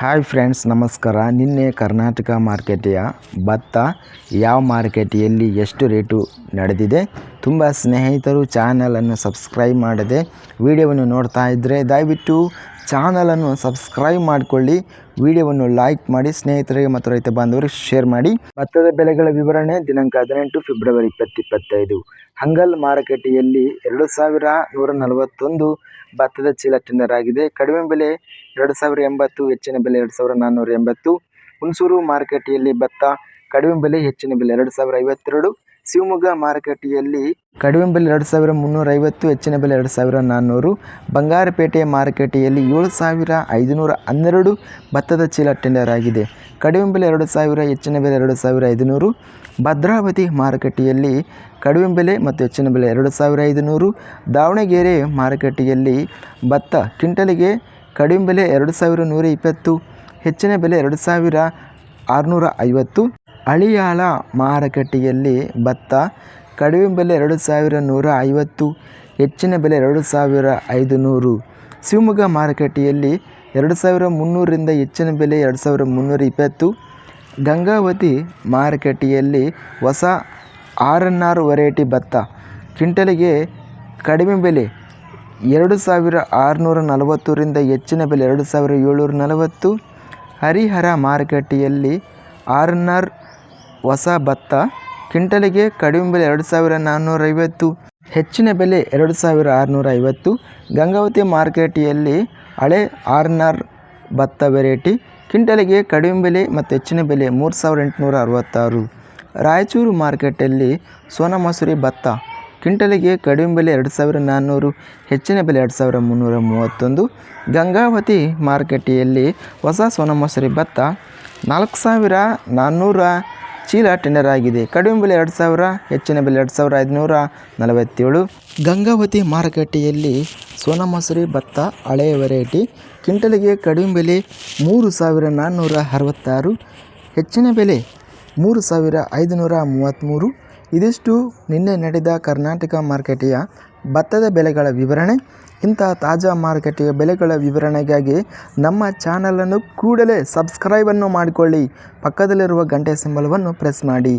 Hi friends ನಮಸ್ಕಾರ. ನಿನ್ನೆ ಕರ್ನಾಟಕ ಮಾರ್ಕೆಟೆಯ ಭತ್ತ ಯಾವ ಮಾರ್ಕೆಟೆಯಲ್ಲಿ ಎಷ್ಟು ರೇಟು ನಡೆದಿದೆ? ತುಂಬ ಸ್ನೇಹಿತರು ಚಾನಲನ್ನು ಸಬ್ಸ್ಕ್ರೈಬ್ ಮಾಡದೆ ವಿಡಿಯೋವನ್ನು ನೋಡ್ತಾ ಇದ್ದರೆ ದಯವಿಟ್ಟು ಚಾನಲನ್ನು ಸಬ್ಸ್ಕ್ರೈಬ್ ಮಾಡಿಕೊಳ್ಳಿ, ವಿಡಿಯೋವನ್ನು ಲೈಕ್ ಮಾಡಿ, ಸ್ನೇಹಿತರಿಗೆ ಮತ್ತು ರೈತ ಬಾಂಧವರಿಗೆ ಶೇರ್ ಮಾಡಿ. ಭತ್ತದ ಬೆಲೆಗಳ ವಿವರಣೆ ದಿನಾಂಕ ಹದಿನೆಂಟು ಫೆಬ್ರವರಿ ಇಪ್ಪತ್ತು ಇಪ್ಪತ್ತೈದು ಹಂಗಲ್ ಮಾರುಕಟ್ಟೆಯಲ್ಲಿ ಎರಡು ಸಾವಿರ ನೂರ ನಲವತ್ತೊಂದು ಭತ್ತದ ಚೀಲ ಟೆಂಡರ್ ಆಗಿದೆ. ಕಡಿಮೆ ಬೆಲೆ ಎರಡು ಸಾವಿರ ಎಂಬತ್ತು, ಹೆಚ್ಚಿನ ಬೆಲೆ ಎರಡು ಸಾವಿರ ನಾನ್ನೂರ ಎಂಬತ್ತು. ಹುಣಸೂರು ಮಾರುಕಟ್ಟೆಯಲ್ಲಿ ಭತ್ತ ಕಡಿಮೆ ಬೆಲೆ, ಹೆಚ್ಚಿನ ಬೆಲೆ ಎರಡು ಸಾವಿರ ಐವತ್ತೆರಡು. ಶಿವಮೊಗ್ಗ ಮಾರುಕಟ್ಟೆಯಲ್ಲಿ ಕಡಿಮೆ ಬೆಲೆ ಎರಡು ಸಾವಿರ ಮುನ್ನೂರ ಐವತ್ತು, ಹೆಚ್ಚಿನ ಬೆಲೆ ಎರಡು ಸಾವಿರ ನಾನ್ನೂರು, ಬಂಗಾರಪೇಟೆಯ ಮಾರುಕಟ್ಟೆಯಲ್ಲಿ ಏಳು ಸಾವಿರ ಐದುನೂರ ಹನ್ನೆರಡು ಭತ್ತದ ಚೀಲ ಟೆಂಡರ್ ಆಗಿದೆ. ಕಡಿಮೆ ಬೆಲೆ ಎರಡು ಸಾವಿರ, ಹೆಚ್ಚಿನ ಬೆಲೆ ಎರಡು ಸಾವಿರ ಐದುನೂರು, ಭದ್ರಾವತಿ ಮಾರುಕಟ್ಟೆಯಲ್ಲಿ ಕಡಿಮೆ ಬೆಲೆ ಮತ್ತು ಹೆಚ್ಚಿನ ಬೆಲೆ ಎರಡು ಸಾವಿರ ಐದುನೂರು, ದಾವಣಗೆರೆ ಮಾರುಕಟ್ಟೆಯಲ್ಲಿ ಭತ್ತ ಕ್ವಿಂಟಲಿಗೆ ಕಡಿಮೆ ಬೆಲೆ ಎರಡು ಸಾವಿರ ನೂರ ಇಪ್ಪತ್ತು, ಹೆಚ್ಚಿನ ಬೆಲೆ ಎರಡು ಸಾವಿರ ಆರುನೂರ ಐವತ್ತು ಅಳಿಯಾಳ ಮಾರುಕಟ್ಟೆಯಲ್ಲಿ ಭತ್ತ ಕಡಿಮೆ ಬೆಲೆ ಎರಡು ಸಾವಿರ ನೂರ ಐವತ್ತು, ಹೆಚ್ಚಿನ ಬೆಲೆ ಎರಡು ಸಾವಿರ ಐದು ನೂರು ಶಿವಮೊಗ್ಗ ಮಾರುಕಟ್ಟೆಯಲ್ಲಿ ಎರಡು ಸಾವಿರ ಮುನ್ನೂರರಿಂದ ಹೆಚ್ಚಿನ ಬೆಲೆ ಎರಡು ಸಾವಿರ ಮುನ್ನೂರ ಇಪ್ಪತ್ತು. ಗಂಗಾವತಿ ಮಾರುಕಟ್ಟೆಯಲ್ಲಿ ಹೊಸ ಆರ್ ಎನ್ ಆರ್ ವೆರೈಟಿ ಭತ್ತ ಕ್ವಿಂಟಲಿಗೆ ಕಡಿಮೆ ಬೆಲೆ ಎರಡು ಸಾವಿರ ಆರುನೂರ ನಲವತ್ತರಿಂದ ಹೆಚ್ಚಿನ ಬೆಲೆ ಎರಡು ಸಾವಿರ ಏಳ್ನೂರ ನಲವತ್ತು. ಹರಿಹರ ಮಾರುಕಟ್ಟೆಯಲ್ಲಿ ಆರ್ ಎನ್ ಆರ್ ಹೊಸ ಭತ್ತ, ಕ್ವಿಂಟಲಿಗೆ ಕಡಿಮೆ ಬೆಲೆ ಎರಡು ಸಾವಿರ ನಾನ್ನೂರೈವತ್ತು ಹೆಚ್ಚಿನ ಬೆಲೆ ಎರಡು ಸಾವಿರ ಆರುನೂರ ಐವತ್ತು, ಗಂಗಾವತಿ ಮಾರ್ಕೆಟಿಯಲ್ಲಿ ಹಳೆ ಆರ್ನರ್ ಭತ್ತ ವೆರೈಟಿ, ಕ್ವಿಂಟಲಿಗೆ ಕಡಿಮೆ ಬೆಲೆ ಮತ್ತು ಹೆಚ್ಚಿನ ಬೆಲೆ ಮೂರು ಸಾವಿರ ಎಂಟುನೂರ ಅರವತ್ತಾರು. ರಾಯಚೂರು ಮಾರ್ಕೆಟಲ್ಲಿ ಸೋನ ಮಸೂರಿ ಭತ್ತ, ಕ್ವಿಂಟಲಿಗೆ ಕಡಿಮೆ ಬೆಲೆ ಎರಡು ಸಾವಿರ ನಾನ್ನೂರು, ಹೆಚ್ಚಿನ ಬೆಲೆ ಎರಡು ಸಾವಿರ ಮುನ್ನೂರ ಮೂವತ್ತೊಂದು. ಗಂಗಾವತಿ ಮಾರುಕಟ್ಟೆಯಲ್ಲಿ ಹೊಸ ಸೋನಾ ಮಸೂರಿ ಭತ್ತ ನಾಲ್ಕು ಸಾವಿರ ನಾನ್ನೂರ ಚೀಲ ಟೆಂಡರ್ ಆಗಿದೆ. ಕಡಿಮೆ ಬೆಲೆ ಎರಡು ಸಾವಿರ, ಹೆಚ್ಚಿನ ಬೆಲೆ ಎರಡು ಸಾವಿರ ಐದುನೂರ ನಲವತ್ತೇಳು. ಗಂಗಾವತಿ ಮಾರುಕಟ್ಟೆಯಲ್ಲಿ ಸೋನಾ ಮಸೂರಿ ಭತ್ತ ಹಳೆಯ ವೆರೈಟಿ ಕ್ವಿಂಟಲ್ಗೆ ಕಡಿಮೆ ಬೆಲೆ ಮೂರು ಸಾವಿರ ನಾನ್ನೂರ ಅರವತ್ತಾರು. ಹೆಚ್ಚಿನ ಬೆಲೆ ಮೂರು ಸಾವಿರ ಐದುನೂರ ಮೂವತ್ತ್ಮೂರು ಇದಿಷ್ಟು ನಿನ್ನೆ ನಡೆದ ಕರ್ನಾಟಕ ಮಾರುಕಟ್ಟೆಯ ಭತ್ತದ ಬೆಲೆಗಳ ವಿವರಣೆ, ಇಂತಹ ತಾಜಾ ಮಾರುಕಟ್ಟೆಯ ಬೆಲೆಗಳ ವಿವರಣೆಗಾಗಿ ನಮ್ಮ ಚಾನಲನ್ನು ಕೂಡಲೇ ಸಬ್ಸ್ಕ್ರೈಬನ್ನು ಮಾಡಿಕೊಳ್ಳಿ. ಪಕ್ಕದಲ್ಲಿರುವ ಗಂಟೆ ಸಿಂಬಲವನ್ನು ಪ್ರೆಸ್ ಮಾಡಿ.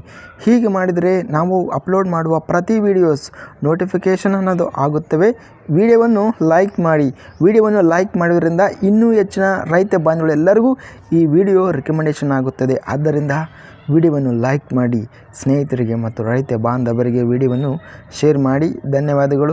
ಹೀಗೆ ಮಾಡಿದರೆ ನಾವು ಅಪ್ಲೋಡ್ ಮಾಡುವ ಪ್ರತಿ ವಿಡಿಯೋಸ್ ನೋಟಿಫಿಕೇಷನ್ ಅನ್ನೋದು ಆಗುತ್ತವೆ. ವಿಡಿಯೋವನ್ನು ಲೈಕ್ ಮಾಡಿ. ವಿಡಿಯೋವನ್ನು ಲೈಕ್ ಮಾಡೋದ್ರಿಂದ ಇನ್ನೂ ಹೆಚ್ಚಿನ ರೈತ ಬಾಂಧವರೆಲ್ಲರಿಗೂ ಈ ವಿಡಿಯೋ ರೆಕಮೆಂಡೇಷನ್ ಆಗುತ್ತದೆ. ಆದ್ದರಿಂದ ವಿಡಿಯೋವನ್ನು ಲೈಕ್ ಮಾಡಿ. ಸ್ನೇಹಿತರಿಗೆ ಮತ್ತು ರೈತ ಬಾಂಧವರಿಗೆ ವಿಡಿಯೋವನ್ನು ಶೇರ್ ಮಾಡಿ. ಧನ್ಯವಾದಗಳು.